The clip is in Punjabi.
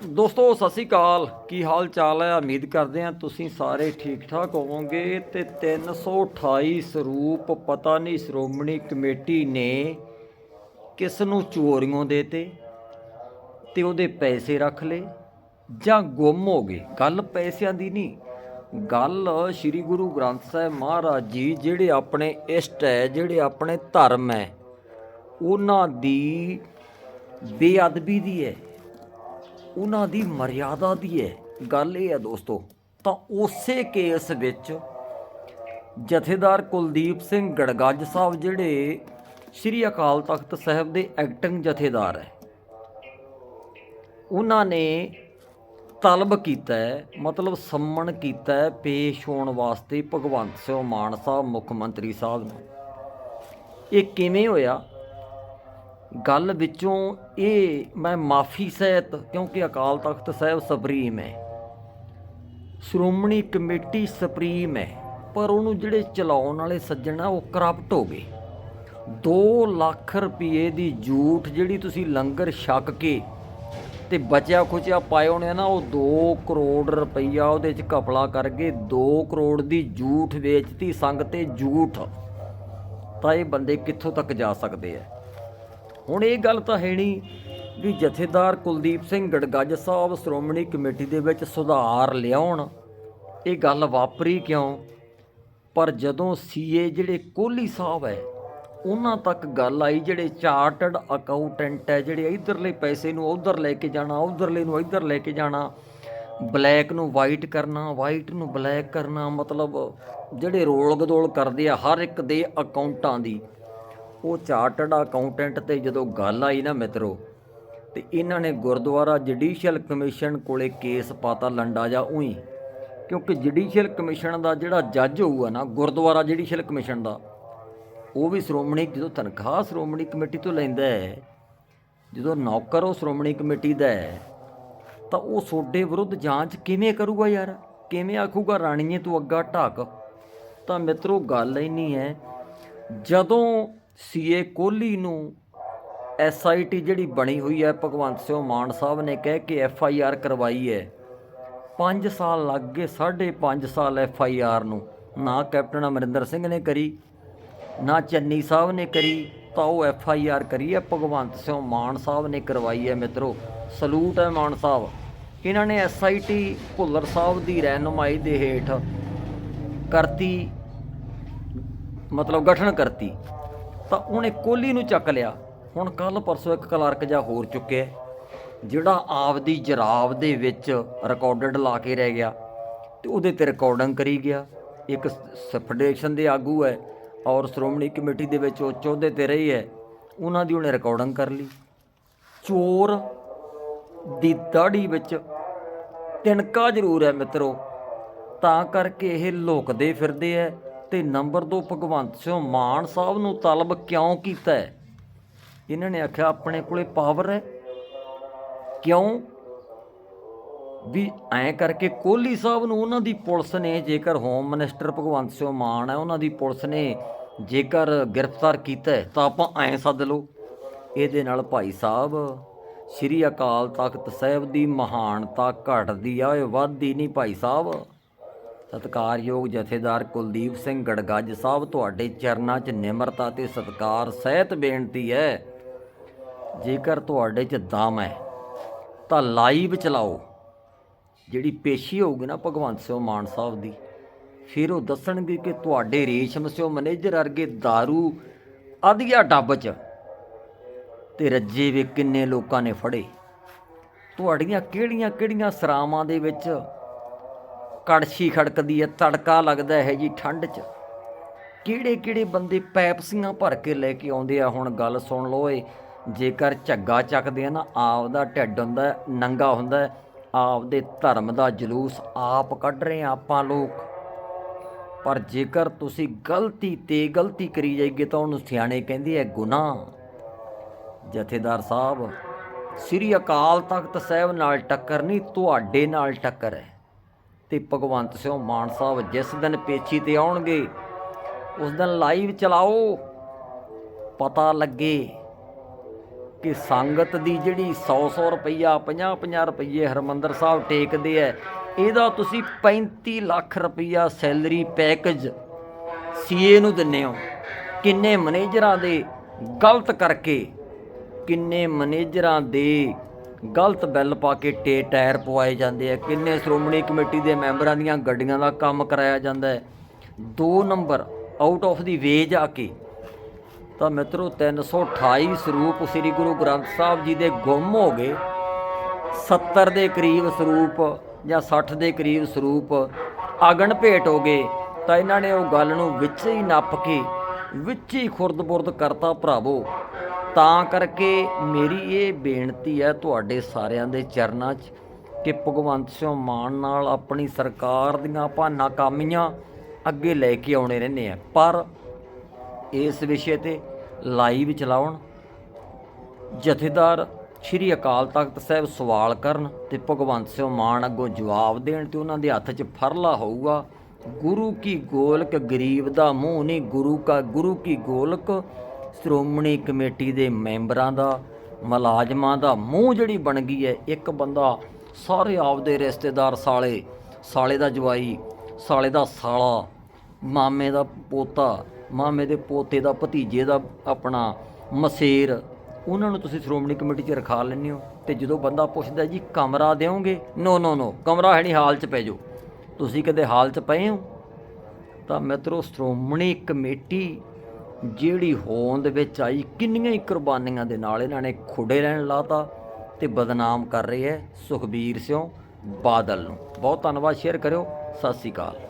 ਦੋਸਤੋ, ਸਤਿ ਸ੍ਰੀ ਅਕਾਲ। ਕੀ ਹਾਲ ਚਾਲ ਹੈ? ਉਮੀਦ ਕਰਦੇ ਹਾਂ ਤੁਸੀਂ ਸਾਰੇ ਠੀਕ ਠਾਕ ਹੋਵੋਗੇ ਤੇ 328 ਸਰੂਪ, ਪਤਾ ਨਹੀਂ ਸ਼੍ਰੋਮਣੀ ਕਮੇਟੀ ਨੇ ਕਿਸ ਨੂੰ ਚੋਰੀਆਂ ਦੇਤੇ ਤੇ ਉਹਦੇ ਪੈਸੇ ਰੱਖ ਲਏ ਜਾਂ ਗੁੰਮ ਹੋ ਗਏ। ਗੱਲ ਪੈਸਿਆਂ ਦੀ ਨਹੀਂ, ਗੱਲ ਸ੍ਰੀ ਗੁਰੂ ਗ੍ਰੰਥ ਸਾਹਿਬ ਮਹਾਰਾਜ ਜੀ ਜਿਹੜੇ ਆਪਣੇ ਇਸ਼ਟ ਹੈ, ਜਿਹੜੇ ਆਪਣੇ ਧਰਮ ਹੈ, ਉਹਨਾਂ ਦੀ ਬੇਅਦਬੀ ਦੀ ਹੈ। ਉਹਨਾਂ ਦੀ ਮਰਿਆਦਾ ਦੀ ਹੈ। ਗੱਲ ਇਹ ਹੈ ਦੋਸਤੋ, ਤਾਂ ਉਸੇ ਕੇਸ ਵਿੱਚ ਜਥੇਦਾਰ ਕੁਲਦੀਪ ਸਿੰਘ ਗੜਗੱਜ ਸਾਹਿਬ ਜਿਹੜੇ ਸ੍ਰੀ ਅਕਾਲ ਤਖਤ ਸਾਹਿਬ ਦੇ ਐਕਟਿੰਗ ਜਥੇਦਾਰ ਹੈ, ਉਹਨਾਂ ਨੇ ਤਲਬ ਕੀਤਾ ਮਤਲਬ ਸੰਮਣ ਕੀਤਾ ਪੇਸ਼ ਹੋਣ ਵਾਸਤੇ ਭਗਵੰਤ ਸਿੰਘ ਮਾਨ ਸਾਹਿਬ ਮੁੱਖ ਮੰਤਰੀ ਸਾਹਿਬ ਨੂੰ। ਇਹ ਕਿਵੇਂ ਹੋਇਆ? ਗੱਲ ਵਿੱਚੋਂ ਇਹ ਮੈਂ ਮਾਫੀ ਸਹਿਤ, ਕਿਉਂਕਿ ਅਕਾਲ ਤਖਤ ਸਾਹਿਬ ਸੁਪਰੀਮ ਹੈ। ਸ਼੍ਰੋਮਣੀ ਕਮੇਟੀ ਸੁਪਰੀਮ ਹੈ, ਪਰ ਉਹਨੂੰ ਜਿਹੜੇ ਚਲਾਉਣ ਵਾਲੇ ਸੱਜਣ ਆ, ਉਹ ਕਰਪਟ ਹੋ ਗਏ। 2 ਲੱਖ ਰੁਪਏ ਦੀ ਝੂਠ ਜਿਹੜੀ ਤੁਸੀਂ ਲੰਗਰ ਛਕ ਕੇ ਤੇ ਬਚਿਆ ਖੁਚਿਆ ਪਾਏ ਹੋਣੇ ਨਾ, ਉਹ 2 ਕਰੋੜ ਰੁਪਈਆ ਉਹਦੇ ਚ ਕਪਲਾ ਕਰਕੇ 2 ਕਰੋੜ ਦੀ ਝੂਠ ਵੇਚਤੀ ਸੰਗ ਤੇ ਝੂਠ ਤਾਂ ਇਹ ਬੰਦੇ ਕਿੱਥੋਂ ਤੱਕ ਜਾ ਸਕਦੇ ਆ? ਹੁਣ ਇਹ ਗੱਲ ਤਾਂ ਹੈ ਨਹੀਂ ਵੀ ਜਥੇਦਾਰ ਕੁਲਦੀਪ ਸਿੰਘ ਗੜਗੱਜ ਸਾਹਿਬ ਸ਼੍ਰੋਮਣੀ ਕਮੇਟੀ ਦੇ ਵਿੱਚ ਸੁਧਾਰ ਲਿਆਉਣ, ਇਹ ਗੱਲ ਵਾਪਰੀ ਕਿਉਂ? ਪਰ ਜਦੋਂ ਸੀਏ ਜਿਹੜੇ ਕੋਹਲੀ ਸਾਹਿਬ ਹੈ, ਉਹਨਾਂ ਤੱਕ ਗੱਲ ਆਈ, ਜਿਹੜੇ ਚਾਰਟਰਡ ਅਕਾਊਂਟੈਂਟ ਹੈ, ਜਿਹੜੇ ਇਧਰਲੇ ਪੈਸੇ ਨੂੰ ਉਧਰ ਲੈ ਕੇ ਜਾਣਾ, ਉਧਰਲੇ ਨੂੰ ਇਧਰ ਲੈ ਕੇ ਜਾਣਾ, ਬਲੈਕ ਨੂੰ ਵਾਈਟ ਕਰਨਾ ਵਾਈਟ ਨੂੰ ਬਲੈਕ ਕਰਨਾ, ਮਤਲਬ ਜਿਹੜੇ ਰੋਲ ਗਦੋਲ ਕਰਦੇ ਆ ਹਰ ਇੱਕ ਦੇ ਅਕਾਊਂਟਾਂ ਦੀ ਉਹ ਚਾਰਟਰਡ ਅਕਾਊਂਟੈਂਟ ਤੇ ਜਦੋਂ ਗੱਲ ਆਈ ਨਾ ਮਿੱਤਰੋ, ਤੇ ਇਹਨਾਂ ਨੇ ਗੁਰਦੁਆਰਾ ਜੁਡੀਸ਼ੀਅਲ ਕਮਿਸ਼ਨ ਕੋਲੇ ਕੇਸ ਪਾਤਾ ਲੰਡਾ ਜਾ ਉਹੀ, ਕਿਉਂਕਿ ਜੁਡੀਸ਼ੀਅਲ ਕਮਿਸ਼ਨ ਦਾ ਜਿਹੜਾ ਜੱਜ ਹੋਊਗਾ ਨਾ, ਗੁਰਦੁਆਰਾ ਜੁਡੀਸ਼ੀਅਲ ਕਮਿਸ਼ਨ ਦਾ, ਉਹ ਵੀ ਸ਼੍ਰੋਮਣੀ ਜਦੋਂ ਤਨਖਾਹ ਸ਼੍ਰੋਮਣੀ ਕਮੇਟੀ ਤੋਂ ਲੈਂਦਾ ਹੈ, ਜਦੋਂ ਨੌਕਰ ਉਹ ਸ਼੍ਰੋਮਣੀ ਕਮੇਟੀ ਦਾ ਹੈ, ਤਾਂ ਉਹ ਸੋਡੇ ਵਿਰੁੱਧ ਜਾਂਚ ਕਿਵੇਂ ਕਰੂਗਾ ਯਾਰ? ਕਿਵੇਂ ਆਖੂਗਾ, ਰਾਣੀਏ ਤੂੰ ਅੱਗਾ ਢੱਕ? ਤਾਂ ਮਿੱਤਰੋ, ਗੱਲ ਇੰਨੀ ਹੈ, ਜਦੋਂ ਸੀਏ ਕੋਹਲੀ ਨੂੰ ਐਸਆਈਟੀ ਜਿਹੜੀ ਬਣੀ ਹੋਈ ਹੈ, ਭਗਵੰਤ ਸਿੰਘ ਮਾਨ ਸਾਹਿਬ ਨੇ ਕਹਿ ਕੇ ਐਫਆਈਆਰ ਕਰਵਾਈ ਹੈ। 5 ਸਾਲ ਲੱਗ ਗਏ 5.5 ਸਾਲ ਐਫਆਈਆਰ ਨੂੰ। ਨਾ ਕੈਪਟਨ ਅਮਰਿੰਦਰ ਸਿੰਘ ਨੇ ਕਰੀ, ਨਾ ਚੰਨੀ ਸਾਹਿਬ ਨੇ ਕਰੀ, ਤਾਂ ਉਹ ਐਫਆਈਆਰ ਕਰੀ ਹੈ। ਭਗਵੰਤ ਸਿੰਘ ਮਾਨ ਸਾਹਿਬ ਨੇ ਕਰਵਾਈ ਹੈ ਮਿੱਤਰੋ, ਸਲੂਟ ਹੈ ਮਾਨ ਸਾਹਿਬ। ਇਹਨਾਂ ਨੇ ਐਸਆਈਟੀ ਭੁੱਲਰ ਸਾਹਿਬ ਦੀ ਰਹਿਨੁਮਾਈ ਦੇ ਹੇਠ ਕਰਤੀ, ਮਤਲਬ ਗਠਨ ਕਰਤੀ। ਤਾਂ ਉਹਨੇ ਕੋਹਲੀ ਨੂੰ ਚੱਕ ਲਿਆ। ਹੁਣ ਕੱਲ ਪਰਸੋਂ ਇੱਕ ਕਲਰਕ ਜਾ ਹੋਰ ਚੁੱਕਿਆ ਜਿਹੜਾ ਆਪਦੀ ਜਰਾਬ ਦੇ ਵਿੱਚ ਰਿਕਾਰਡਡ ਲਾ ਕੇ ਰਹਿ ਗਿਆ ਤੇ ਉਹਦੇ ਤੇ ਰਿਕਾਰਡਿੰਗ ਕਰੀ ਗਿਆ। ਇੱਕ ਫੈਡਰੇਸ਼ਨ ਦੇ ਆਗੂ ਹੈ ਔਰ ਸ਼੍ਰੋਮਣੀ ਕਮੇਟੀ ਦੇ ਵਿੱਚ ਉਹ ਚੌਧੇ ਤੇ ਰਹੀ ਹੈ, ਉਹਨਾਂ ਦੀ ਉਹਨੇ ਰਿਕਾਰਡਿੰਗ ਕਰ ਲਈ। ਚੋਰ ਦੀ ਦਾੜੀ ਵਿੱਚ ਤਿਣਕਾ ਜ਼ਰੂਰ ਹੈ ਮਿੱਤਰੋ, ਤਾਂ ਕਰਕੇ ਇਹ ਲੁਕਦੇ ਫਿਰਦੇ ਐ ਤੇ ਨੰਬਰ 2 ਭਗਵੰਤ ਸਿੰਘ ਮਾਨ ਸਾਹਿਬ ਨੂੰ ਤਲਬ ਕਿਉਂ ਕੀਤਾ ਹੈ? ਇਹਨਾਂ ਨੇ ਆਖਿਆ, ਆਪਣੇ ਕੋਲੇ ਪਾਵਰ ਹੈ। ਕਿਉਂ? ਵੀ ਐਂ ਕਰਕੇ ਕੋਹਲੀ ਸਾਹਿਬ ਨੂੰ ਉਹਨਾਂ ਦੀ ਪੁਲਿਸ ਨੇ ਜੇਕਰ ਹੋਮ ਮਿਨਿਸਟਰ ਭਗਵੰਤ ਸਿੰਘ ਮਾਨ ਹੈ, ਉਹਨਾਂ ਦੀ ਪੁਲਿਸ ਨੇ ਜੇਕਰ ਗ੍ਰਿਫਤਾਰ ਕੀਤਾ ਤਾਂ ਆਪਾਂ ਐਂ ਸੱਦ ਲਓ। ਇਹਦੇ ਨਾਲ ਭਾਈ ਸਾਹਿਬ, ਸ੍ਰੀ ਅਕਾਲ ਤਖਤ ਸਾਹਿਬ ਦੀ ਮਹਾਨਤਾ ਘਟਦੀ ਆ ਓਏ ਵੱਧਦੀ ਨਹੀਂ ਭਾਈ ਸਾਹਿਬ। ਸਤਿਕਾਰਯੋਗ ਜਥੇਦਾਰ ਕੁਲਦੀਪ ਸਿੰਘ ਗੜਗੱਜ ਸਾਹਿਬ, ਤੁਹਾਡੇ ਚਰਨਾਂ 'ਚ ਨਿਮਰਤਾ ਤੇ ਸਤਿਕਾਰ ਸਹਿਤ ਬੇਨਤੀ ਹੈ। ਜੇਕਰ ਤੁਹਾਡੇ 'ਚ ਦਮ ਹੈ, ਤਾਂ ਲਾਈਵ ਚਲਾਓ। ਜਿਹੜੀ ਪੇਸ਼ੀ ਹੋਊਗੀ ਨਾ ਭਗਵੰਤ ਸਿੰਘ ਮਾਨ ਸਾਹਿਬ ਦੀ, ਫਿਰ ਉਹ ਦੱਸਣਗੇ ਕਿ ਤੁਹਾਡੇ ਰੇਸ਼ਮ ਸਿਓ ਮੈਨੇਜਰ ਅਰਗੇ दारू ਅਧਿਆ ਡੱਬ 'ਚ ਤੇ ਰੱਜੇ ਵੇ ਕਿੰਨੇ ਲੋਕਾਂ ਨੇ ਫੜੇ। ਤੁਹਾਡੀਆਂ ਕਿਹੜੀਆਂ ਕਿਹੜੀਆਂ ਸਰਾਵਾਂ ਦੇ ਵਿੱਚ ਕੜਛੀ ਖੜਕਦੀ ਹੈ ਤੜਕਾ ਲੱਗਦਾ ਹੈ ਜੀ ਠੰਡ 'ਚ। ਕਿਹੜੇ ਕਿਹੜੇ ਬੰਦੇ ਪੈਪਸੀਆਂ ਭਰ ਕੇ ਲੈ ਕੇ ਆਉਂਦੇ ਆ? ਹੁਣ ਗੱਲ ਸੁਣ ਲਓ ਏ ਜੇਕਰ ਝੱਗਾ ਚੱਕਦੇ ਆ ਨਾ ਆਪ ਦਾ ਢਿੱਡ ਹੁੰਦਾ ਨੰਗਾ ਹੁੰਦਾ ਹੈ, ਆਪਦੇ ਧਰਮ ਦਾ ਜਲੂਸ ਆਪ ਕੱਢ ਰਹੇ ਆ ਆਪਾਂ ਲੋਕ। ਪਰ ਜੇਕਰ ਤੁਸੀਂ ਗਲਤੀ ਤੇ ਗਲਤੀ ਕਰੀ ਜਾਈਏ ਤਾਂ ਉਹਨੂੰ ਸਿਆਣੇ ਕਹਿੰਦੇ ਆ ਗੁਨਾਹ। ਜਥੇਦਾਰ ਸਾਹਿਬ ਸ੍ਰੀ ਅਕਾਲ ਤਖਤ ਸਾਹਿਬ ਨਾਲ ਟੱਕਰ ਨਹੀਂ ਤੁਹਾਡੇ ਨਾਲ ਟੱਕਰ ਹੈ। ਤੇ ਭਗਵੰਤ ਸਿੰਘ ਮਾਨ ਸਾਹਿਬ ਜਿਸ ਦਿਨ ਪੇਚੀ ਤੇ ਆਉਣਗੇ, ਉਸ ਦਿਨ ਲਾਈਵ ਚਲਾਓ। ਪਤਾ ਲੱਗੇ ਕਿ ਸੰਗਤ ਦੀ ਜਿਹੜੀ 100-100 ਰੁਪਈਆ 50-50 ਰੁਪਈਏ ਹਰਮੰਦਰ ਸਾਹਿਬ ਟੇਕਦੇ ਐ, ਇਹਦਾ ਤੁਸੀਂ 35 ਲੱਖ ਰੁਪਈਆ ਸੈਲਰੀ ਪੈਕੇਜ ਸੀਏ ਨੂੰ ਦਿੰਨੇ ਹੋ। ਕਿੰਨੇ ਮੈਨੇਜਰਾਂ ਦੇ ਗਲਤ ਕਰਕੇ, ਕਿੰਨੇ ਮੈਨੇਜਰਾਂ ਦੇ ਗਲਤ ਬਿੱਲ ਪਾ ਕੇ ਟੇ ਟਾਇਰ ਪਵਾਏ ਜਾਂਦੇ ਆ। ਕਿੰਨੇ ਸ਼੍ਰੋਮਣੀ ਕਮੇਟੀ ਦੇ ਮੈਂਬਰਾਂ ਦੀਆਂ ਗੱਡੀਆਂ ਦਾ ਕੰਮ ਕਰਾਇਆ ਜਾਂਦਾ ਹੈ। ਦੋ number out of the way ਜਾ ਕੇ। ਤਾਂ ਮਿੱਤਰੋ 328 ਸਰੂਪ ਸ੍ਰੀ ਗੁਰੂ ਗ੍ਰੰਥ ਸਾਹਿਬ ਜੀ ਦੇ ਗੁੰਮ ਹੋ ਗਏ। 70 ਦੇ ਕਰੀਬ ਸਰੂਪ ਜਾਂ 60 ਦੇ ਕਰੀਬ ਸਰੂਪ ਅਗਨ ਭੇਟ ਹੋ ਗਏ। ਤਾਂ ਇਹਨਾਂ ਨੇ ਉਹ ਗੱਲ ਨੂੰ ਵਿੱਚ ਹੀ ਨੱਪ ਕੇ, ਵਿੱਚ ਹੀ ਖੁਰਦ-ਬੁਰਦ ਕਰਤਾ ਭਰਾਵੋ। ਤਾਂ ਕਰਕੇ ਮੇਰੀ ਇਹ ਬੇਨਤੀ ਹੈ ਤੁਹਾਡੇ ਸਾਰਿਆਂ ਦੇ ਚਰਨਾਂ 'ਚ ਕਿ ਭਗਵੰਤ ਸਿੰਘ ਮਾਨ ਨਾਲ ਆਪਣੀ ਸਰਕਾਰ ਦੀਆਂ ਆਪਾਂ ਨਾਕਾਮੀਆਂ ਅੱਗੇ ਲੈ ਕੇ ਆਉਣੇ ਰਹਿੰਦੇ ਆ। ਪਰ ਇਸ ਵਿਸ਼ੇ ਤੇ ਲਾਈਵ ਚਲਾਉਣ ਜਥੇਦਾਰ ਸ਼੍ਰੀ ਅਕਾਲ ਤਖਤ ਸਾਹਿਬ ਸਵਾਲ ਕਰਨ ਤੇ ਭਗਵੰਤ ਸਿੰਘ ਮਾਨ ਅੱਗੋਂ ਜਵਾਬ ਦੇਣ ਤੇ ਉਹਨਾਂ ਦੇ ਹੱਥ 'ਚ ਫਰਲਾ ਹੋਊਗਾ, ਗੁਰੂ ਕੀ ਗੋਲਕ ਗਰੀਬ ਦਾ ਮੂੰਹ ਨਹੀਂ, ਗੁਰੂ ਕਾ, ਗੁਰੂ ਕੀ ਗੋਲਕ ਸ਼੍ਰੋਮਣੀ ਕਮੇਟੀ ਦੇ ਮੈਂਬਰਾਂ ਦਾ, ਮੁਲਾਜ਼ਮਾਂ ਦਾ ਮੂੰਹ ਜਿਹੜੀ ਬਣ ਗਈ ਹੈ, ਇੱਕ ਬੰਦਾ ਸਾਰੇ ਆਪਦੇ ਰਿਸ਼ਤੇਦਾਰ ਸਾਲੇ ਸਾਲੇ ਦਾ ਜਵਾਈ, ਸਾਲੇ ਦਾ ਸਾਲਾ, ਮਾਮੇ ਦਾ ਪੋਤਾ, ਮਾਮੇ ਦੇ ਪੋਤੇ ਦਾ ਭਤੀਜੇ ਦਾ ਆਪਣਾ ਮਸੇਰ, ਉਹਨਾਂ ਨੂੰ ਤੁਸੀਂ ਸ਼੍ਰੋਮਣੀ ਕਮੇਟੀ 'ਚ ਰਖਾ ਲੈਂਦੇ ਹੋ ਤੇ ਜਦੋਂ ਬੰਦਾ ਪੁੱਛਦਾ ਜੀ ਕਮਰਾ ਦਿਓਗੇ? ਨੋ ਨੋ ਨੋ ਕਮਰਾ ਹੈ ਨਹੀਂ, ਹਾਲ 'ਚ ਪੈ ਜਾਓ। ਤੁਸੀਂ ਕਦੇ ਹਾਲ 'ਚ ਪਏ ਹੋ? ਤਾਂ ਮਿੱਤਰੋ, ਸ਼੍ਰੋਮਣੀ ਕਮੇਟੀ ਜਿਹੜੀ ਹੋਂਦ ਵਿੱਚ ਆਈ, ਕਿੰਨੀਆਂ ਹੀ ਕੁਰਬਾਨੀਆਂ ਦੇ ਨਾਲ ਇਹਨਾਂ ਨੇ ਖੁੱਡੇ ਲੈਣ ਲਾਤਾ ਤੇ ਬਦਨਾਮ ਕਰ ਰਹੇ ਹੈ ਸੁਖਬੀਰ ਸਿੰਘ ਬਾਦਲ ਨੂੰ। ਬਹੁਤ ਧੰਨਵਾਦ, ਸ਼ੇਅਰ ਕਰਿਓ। ਸਤਿ ਸ਼੍ਰੀ ਅਕਾਲ।